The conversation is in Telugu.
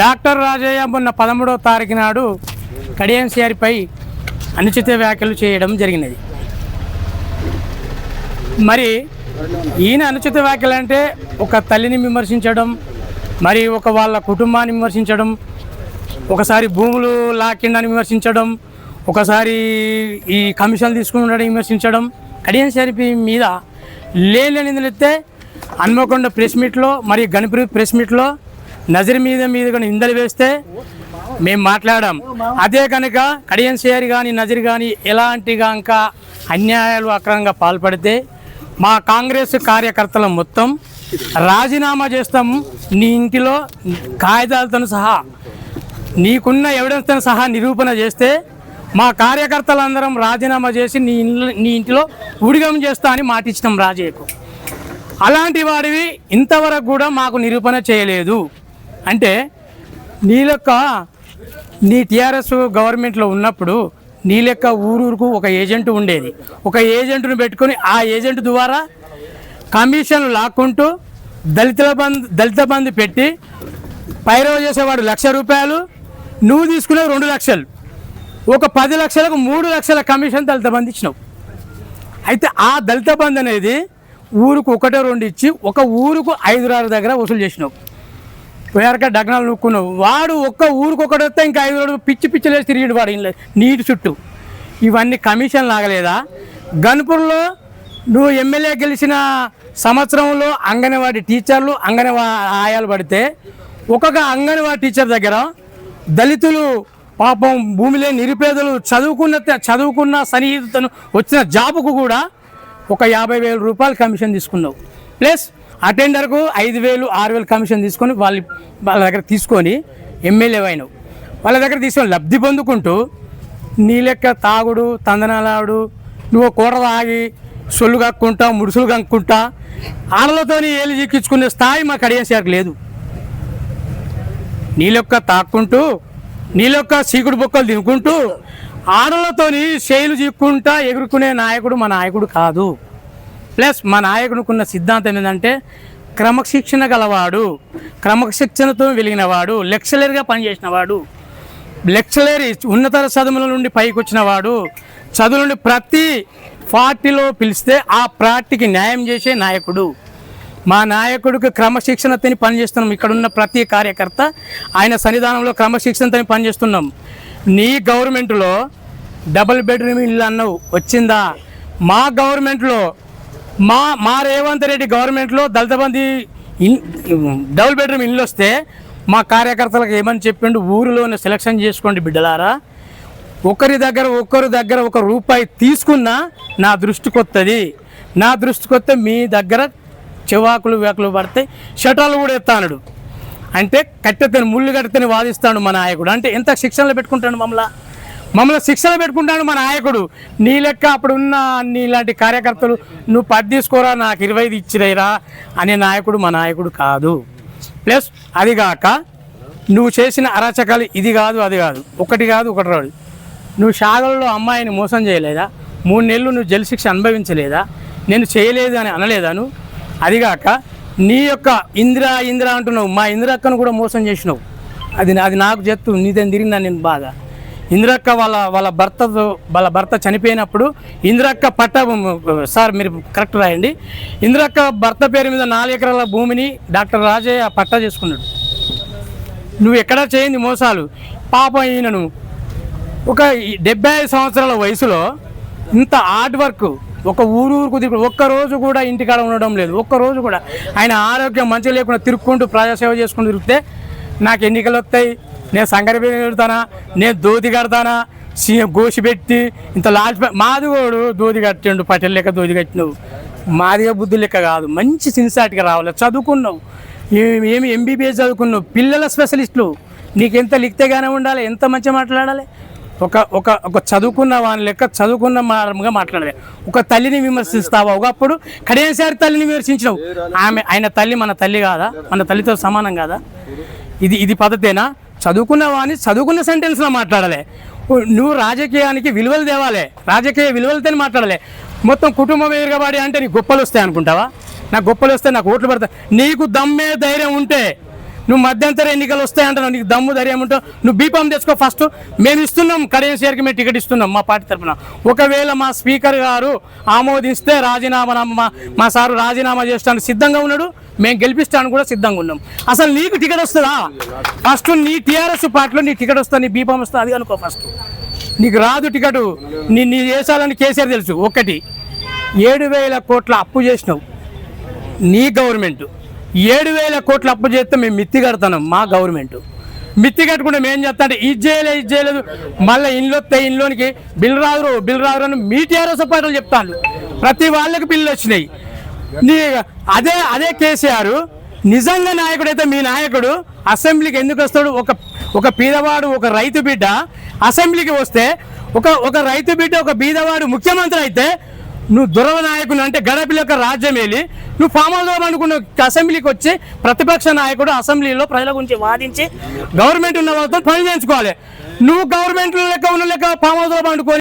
డాక్టర్ రాజయ్య మొన్న పదమూడవ తారీఖు నాడు కడియంసీఆర్పై అనుచిత వ్యాఖ్యలు చేయడం జరిగినది. మరి ఈయన అనుచిత వ్యాఖ్యలు అంటే ఒక తల్లిని విమర్శించడం మరి ఒక వాళ్ళ కుటుంబాన్ని విమర్శించడం ఒకసారి భూములు లాక్కిండని విమర్శించడం ఒకసారి ఈ కమిషన్లు తీసుకుని ఉండడం విమర్శించడం కడియం సిఆర్పి మీద లేని నిందలెత్తే హన్మకొండ ప్రెస్ మీట్లో మరి గణపతి ప్రెస్ మీట్లో నజర్ మీద మీద కూడా నిందలు వేస్తే మేము మాట్లాడాం. అదే కనుక కడియం సిఆర్ కానీ నజర్ కానీ ఎలాంటి ఇంకా అన్యాయాలు అక్రమంగా పాల్పడితే మా కాంగ్రెస్ కార్యకర్తల మొత్తం రాజీనామా చేస్తాము నీ ఇంటిలో కాగితాలతో సహా. నీకున్న ఎవిడెన్స్తో సహా నిరూపణ చేస్తే మా కార్యకర్తలందరం రాజీనామా చేసి నీ ఇంట్లో నీ ఇంటిలో ఉడిగం చేస్తా అని మాటిచ్చినాం రాజయ్యకు. అలాంటి వాడివి ఇంతవరకు కూడా మాకు నిరూపణ చేయలేదు. అంటే నీ లెక్క నీ టీఆర్ఎస్ గవర్నమెంట్లో ఉన్నప్పుడు నీ లెక్క ఊరూరుకు ఒక ఏజెంట్ ఉండేది. ఒక ఏజెంట్ను పెట్టుకొని ఆ ఏజెంట్ ద్వారా కమిషన్ లాక్కుంటూ దళితుల బంధు దళిత బంద్ పెట్టి పైరవ చేసేవాడు లక్ష రూపాయలు నువ్వు తీసుకునే రెండు లక్షలు. ఒక పది లక్షలకు మూడు లక్షల కమిషన్ దళిత బంద్ ఇచ్చినావు. అయితే ఆ దళిత బంద్ అనేది ఊరుకు ఒకటే రెండు ఇచ్చి ఒక ఊరుకు ఐదు ఆరు దగ్గర వసూలు చేసినావు. వేరక డగ్నాలు నూక్కున్నావు. వాడు ఒక్క ఊరికి ఒకటి వస్తే ఇంకా ఐదు రోజులు పిచ్చి పిచ్చిలేసి తిరిగి వాడు నీటి చుట్టూ. ఇవన్నీ కమిషన్ లాగలేదా? గన్పూర్లో నువ్వు ఎమ్మెల్యే గెలిచిన సంవత్సరంలో అంగన్వాడీ టీచర్లు అంగన్వాడీ ఆయాలు పడితే ఒక్కొక్క అంగన్వాడీ టీచర్ దగ్గర దళితులు పాపం భూమిలో నిరుపేదలు చదువుకున్న చదువుకున్న సన్నిహితను వచ్చిన జాబుకు కూడా ఒక యాభై వేల రూపాయలు కమిషన్ తీసుకున్నావు. ప్లస్ అటెండర్కు ఐదు వేలు ఆరు వేలు కమిషన్ తీసుకొని వాళ్ళ వాళ్ళ దగ్గర తీసుకొని ఎమ్మెల్యే అయినావు. వాళ్ళ దగ్గర తీసుకొని లబ్ధి పొందుకుంటూ నీ లెక్క తాగుడు తందనాలాడు నువ్వు కూర తాగి సొల్లు కక్కుంటా ముడుసులు కక్కుంటా ఆడలతోని ఏలు చిక్కించుకునే స్థాయి మాకు అడిగేసారు లేదు. నీళ్ళొక్క తాక్కుంటూ నీళ్ళొక్క సీకుడు బొక్కలు తినుకుంటూ ఆడలతోని శైలు చిక్కుంటా ఎగురుకునే నాయకుడు మా నాయకుడు కాదు. ప్లస్ మా నాయకుడుకున్న సిద్ధాంతం ఏంటంటే క్రమశిక్షణ గలవాడు క్రమశిక్షణతో వెలిగినవాడు లెక్చలర్గా పనిచేసినవాడు లెక్చలర్ ఉన్నత చదువుల నుండి పైకి వచ్చినవాడు చదువు నుండి ప్రతి పార్టీలో పిలిస్తే ఆ పార్టీకి న్యాయం చేసే నాయకుడు. మా నాయకుడికి క్రమశిక్షణతో పనిచేస్తున్నాం. ఇక్కడున్న ప్రతి కార్యకర్త ఆయన సన్నిధానంలో క్రమశిక్షణతో పనిచేస్తున్నాం. నీ గవర్నమెంట్లో డబుల్ బెడ్రూమ్ ఇల్లు అన్నావు వచ్చిందా? మా గవర్నమెంట్లో మా మా రేవంత్ రెడ్డి గవర్నమెంట్లో దళిత బంధి డబుల్ బెడ్రూమ్ ఇల్లు వస్తే మా కార్యకర్తలకు ఏమని చెప్పిండు? ఊరిలోనే సెలక్షన్ చేసుకోండి బిడ్డలారా. ఒకరి దగ్గర ఒకరి దగ్గర ఒక రూపాయి తీసుకున్నా నా దృష్టికి వస్తుంది నా దృష్టికి వస్తే మీ దగ్గర చెవాకులు వేకులు పడతాయి షటాలు కూడా ఎత్తానడు. అంటే కట్టెత్తని ముళ్ళు కట్టెతని వాదిస్తాడు మా నాయకుడు. అంటే ఎంత శిక్షణలు పెట్టుకుంటాడు మమ్మల్ని? మమ్మల్ని శిక్షణ పెట్టుకుంటాడు మా నాయకుడు. నీ లెక్క అప్పుడు ఉన్న నీలాంటి కార్యకర్తలు నువ్వు పది తీసుకోరా నాకు ఇరవై ఐదు ఇచ్చిరైరా అనే నాయకుడు మా నాయకుడు కాదు. ప్లస్ అది కాక నువ్వు చేసిన అరాచకాలు ఇది కాదు అది కాదు. ఒకటి కాదు ఒకటి రాదు. నువ్వు షాగల్లో అమ్మాయిని మోసం చేయలేదా? మూడు నెలలు నువ్వు జైలు శిక్ష అనుభవించలేదా? నేను చేయలేదు అని అనలేదాను. అదిగాక నీ యొక్క ఇందిరా ఇందిరా అంటున్నావు. మా ఇందిరక్కను కూడా మోసం చేసినావు. అది అది నాకు చెప్తూ నీతో తిరిగినా నేను బాగా ఇందిరక్క వాళ్ళ వాళ్ళ భర్తతో వాళ్ళ భర్త చనిపోయినప్పుడు ఇందిరక్క పట్ట సార్ మీరు కరెక్ట్ రాయండి. ఇందిరక్క భర్త పేరు మీద నాలుగు ఎకరాల భూమిని డాక్టర్ రాజయ్య పట్టా చేసుకున్నాడు. నువ్వు ఎక్కడా చేయింది మోసాలు. పాపం ఈయనను ఒక డెబ్బై ఐదు సంవత్సరాల వయసులో ఇంత హార్డ్ వర్క్ ఒక ఊరు ఊరుకు తిరుగు ఒక్క రోజు కూడా ఇంటికాడ ఉండడం లేదు. ఒక్క రోజు కూడా. ఆయన ఆరోగ్యం మంచిగా లేకుండా తిరుక్కుంటూ ప్రజాసేవ చేసుకుంటూ తిరిగితే నాకు ఎన్నికలు వస్తాయి. నేను సంగరి పెడతానా? నేను దోతి కడతానా? సీఎం గోసి పెట్టి ఇంత లాల్చి మాది కూడా దోతి కట్టిండు పటేల్ లెక్క దోతి కట్టినావు మాదిగా బుద్ధి లెక్క కాదు. మంచి సిన్సాటిగా రావాలి. చదువుకున్నావు. ఏమి ఎంబీబీఎస్ చదువుకున్నావు. పిల్లల స్పెషలిస్టులు. నీకు ఎంత లిఖితగానే ఉండాలి. ఎంత మంచిగా మాట్లాడాలి? ఒక ఒక ఒక చదువుకున్న వాని లెక్క చదువుకున్న మార్గంగా మాట్లాడలే. ఒక తల్లిని విమర్శిస్తావా? ఒకప్పుడు కడేసారి తల్లిని విమర్శించినావు. ఆమె ఆయన తల్లి మన తల్లి కాదా? మన తల్లితో సమానం కాదా? ఇది ఇది పద్ధతేనా? చదువుకున్న వాని చదువుకున్న సెంటెన్స్లో మాట్లాడలే. నువ్వు రాజకీయానికి విలువలు తేవాలి. రాజకీయ విలువలతో మాట్లాడలే. మొత్తం కుటుంబం ఎరగబడి అంటే నీకు గొప్పలు వస్తాయి అనుకుంటావా? నాకు గొప్పలు వస్తే నాకు ఓట్లు పడతాయి. నీకు దమ్మే ధైర్యం ఉంటే నువ్వు మధ్యంతర ఎన్నికలు వస్తాయంటున్నావు నీకు దమ్ము ధైర్యం ఉంటే నువ్వు బీపం తెచ్చుకో ఫస్ట్ మేము ఇస్తున్నాం కరెన్సీ షేర్కి మేము టికెట్ ఇస్తున్నాం మా పార్టీ తరఫున ఒకవేళ మా స్పీకర్ గారు ఆమోదిస్తే రాజీనామా మా మా సారు రాజీనామా చేస్తాను సిద్ధంగా ఉన్నాడు మేము గెలిపిస్తాను కూడా సిద్ధంగా ఉన్నాం. అసలు నీకు టికెట్ వస్తుందా? ఫస్ట్ నీ టీఆర్ఎస్ పార్టీలో నీ టికెట్ వస్తుంది? నీ బీపం వస్తా అది అనుకో ఫస్ట్ నీకు రాదు టికెట్. నీ నీ చేసాలని కేసీఆర్ తెలుసు ఒకటి. ఏడు వేల కోట్ల అప్పు చేసినావు. నీ గవర్నమెంట్. ఏడు వేల కోట్లు అప్పు చేస్తే మేము మిత్తి కడతాం మా గవర్నమెంట్. మిత్తి కట్టుకుంటే మేము చేస్తా అంటే ఇది చేయలేదు ఇది చేయలేదు. మళ్ళీ ఇంట్లో వస్తే ఇంట్లోనికి బిల్ రాదురు బిల్ రాదురు అని మీ టీఆర్ఎస్ చెప్తాను ప్రతి వాళ్ళకి బిల్లు వచ్చినాయి. నీ అదే అదే కేసీఆర్ నిజంగా నాయకుడైతే మీ నాయకుడు అసెంబ్లీకి ఎందుకు వస్తాడు? ఒక ఒక పీదవాడు ఒక రైతు బిడ్డ అసెంబ్లీకి వస్తే ఒక ఒక రైతు బిడ్డ ఒక బీదవాడు ముఖ్యమంత్రి అయితే నువ్వు దురవ నాయకుడు అంటే గడపల యొక్క రాజ్యం వెళ్ళి నువ్వు ఫామ్ హౌస్ అనుకున్న అసెంబ్లీకి వచ్చి ప్రతిపక్ష నాయకుడు అసెంబ్లీలో ప్రజల గురించి వాదించి గవర్నమెంట్ ఉన్న వాళ్ళతో పని చేయించుకోవాలి. నువ్వు గవర్నమెంట్ లెక్క ఉన్న లెక్క ఫామ్ హౌస్ అనుకోని